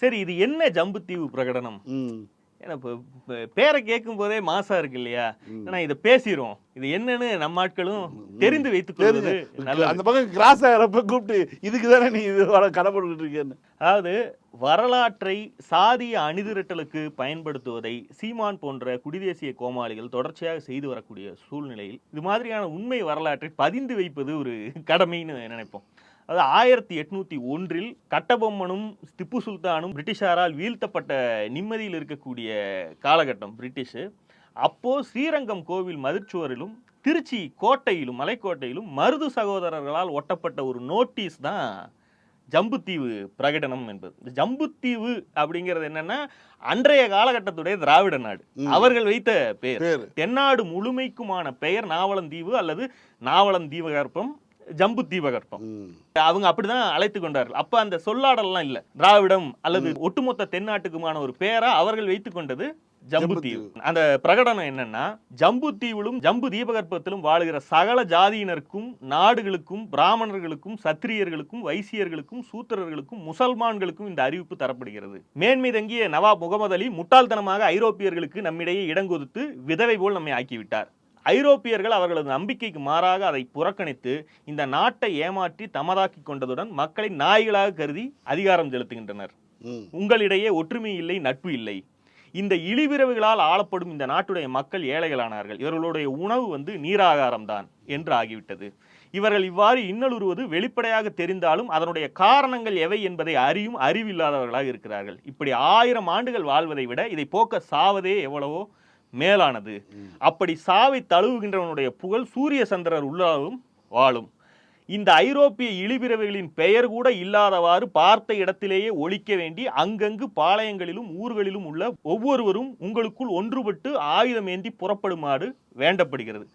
சரி இது என்ன ஜம்புத்தீவு பிரகடனம்? ஏன்னா இப்போ பேரை கேட்கும் போதே மாசா இருக்கு இல்லையா? ஏன்னா இதை பேசிரும் இது என்னன்னு நம்ம ஆட்களும் தெரிந்து வைத்துக் கொள்வது நல்லது. அந்த பக்கம் கிராஸ் ஆகிறப்ப கூப்பிட்டு இதுக்கு தானே நீ இது கடப்பட்டு இருக்கேன்னு. அதாவது வரலாற்றை சாதிய அணிதிரட்டலுக்கு பயன்படுத்துவதை சீமான் போன்ற குடிதேசிய கோமாளிகள் தொடர்ச்சியாக செய்து வரக்கூடிய சூழ்நிலையில் இது மாதிரியான உண்மை வரலாற்றை பதிந்து வைப்பது ஒரு கடமைன்னு நினைப்போம். அது ஆயிரத்தி எட்நூத்தி ஒன்றில் கட்டபொம்மனும் திப்பு சுல்தானும் பிரிட்டிஷாரால் வீழ்த்தப்பட்ட நிம்மதியில் இருக்கக்கூடிய காலகட்டம் பிரிட்டிஷ். அப்போ ஸ்ரீரங்கம் கோவில் மதிர்ச்சுவரிலும் திருச்சி கோட்டையிலும் மலைக்கோட்டையிலும் மருது சகோதரர்களால் ஒட்டப்பட்ட ஒரு நோட்டீஸ் தான் ஜம்புத்தீவு பிரகடனம் என்பது. இந்த ஜம்புத்தீவு அப்படிங்கிறது என்னன்னா அன்றைய காலகட்டத்துடைய திராவிட நாடு. அவர்கள் வைத்த பெயர் பேரு. தென்னாடு முழுமைக்குமான பெயர் நாவலந்தீவு அல்லது நாவலம் தீபகற்பம் ஜம்பு தீபகற்பம். அவங்க அப்படிதான் அழைத்து கொண்டார்கள். அப்ப அந்த சொல்லாடல்லாம் இல்ல. திராவிடம் அல்லது ஒட்டுமொத்த தென்னாட்டுக்குமான ஒரு பெயரா அவர்கள் வைத்துக் கொண்டது ஜம்புத்தீவு அந்த பிரகடனம் என்னன்னா ஜம்புத்தீவிலும் ஜம்பு தீபகற்பத்திலும் வாழுகிற சகல ஜாதியினருக்கும் நாடுகளுக்கும் பிராமணர்களுக்கும் சத்திரியர்களுக்கும் வைசியர்களுக்கும் சூத்திரர்களுக்கும் முசல்மான்களுக்கும் இந்த அறிவிப்பு தரப்படுகிறது. மேன்மை தங்கிய நவாப் முகமது அலி முட்டாள்தனமாக ஐரோப்பியர்களுக்கு நம்மிடையே இடங்கொடுத்து விதவை போல் நம்மை ஆக்கிவிட்டார். ஐரோப்பியர்கள் அவர்களது நம்பிக்கைக்கு மாறாக அதை புறக்கணித்து இந்த நாட்டை ஏமாற்றி தமதாக்கி கொண்டதுடன் மக்களை நாய்களாக கருதி அதிகாரம் செலுத்துகின்றனர். உங்களிடையே ஒற்றுமை இல்லை நட்பு இல்லை. இந்த இழிவிரவுகளால் ஆளப்படும் இந்த நாட்டுடைய மக்கள் ஏழைகளானார்கள். இவர்களுடைய உணவு வந்து நீராகாரம் தான் என்று ஆகிவிட்டது. இவர்கள் இவ்வாறு இன்னலுறுவது வெளிப்படையாக தெரிந்தாலும் அதனுடைய காரணங்கள் எவை என்பதை அறியும் அறிவில்லாதவர்களாக இருக்கிறார்கள். இப்படி ஆயிரம் ஆண்டுகள் வாழ்வதை விட இதை போக்க சாவதே எவ்வளவோ மேலானது. அப்படி சாவை தழுவுகின்றவனுடைய புகழ் சூரிய சந்திரர் உள்ளாலும் வாழும். இந்த ஐரோப்பிய இழிபிறவைகளின் பெயர் கூட இல்லாதவாறு பார்த்த இடத்திலேயே ஒழிக்க வேண்டி அங்கங்கு பாளையங்களிலும் ஊர்களிலும் உள்ள ஒவ்வொருவரும் உங்களுக்குள் ஒன்றுபட்டு ஆயுதம் ஏந்தி புறப்படுமாறு வேண்டப்படுகிறது.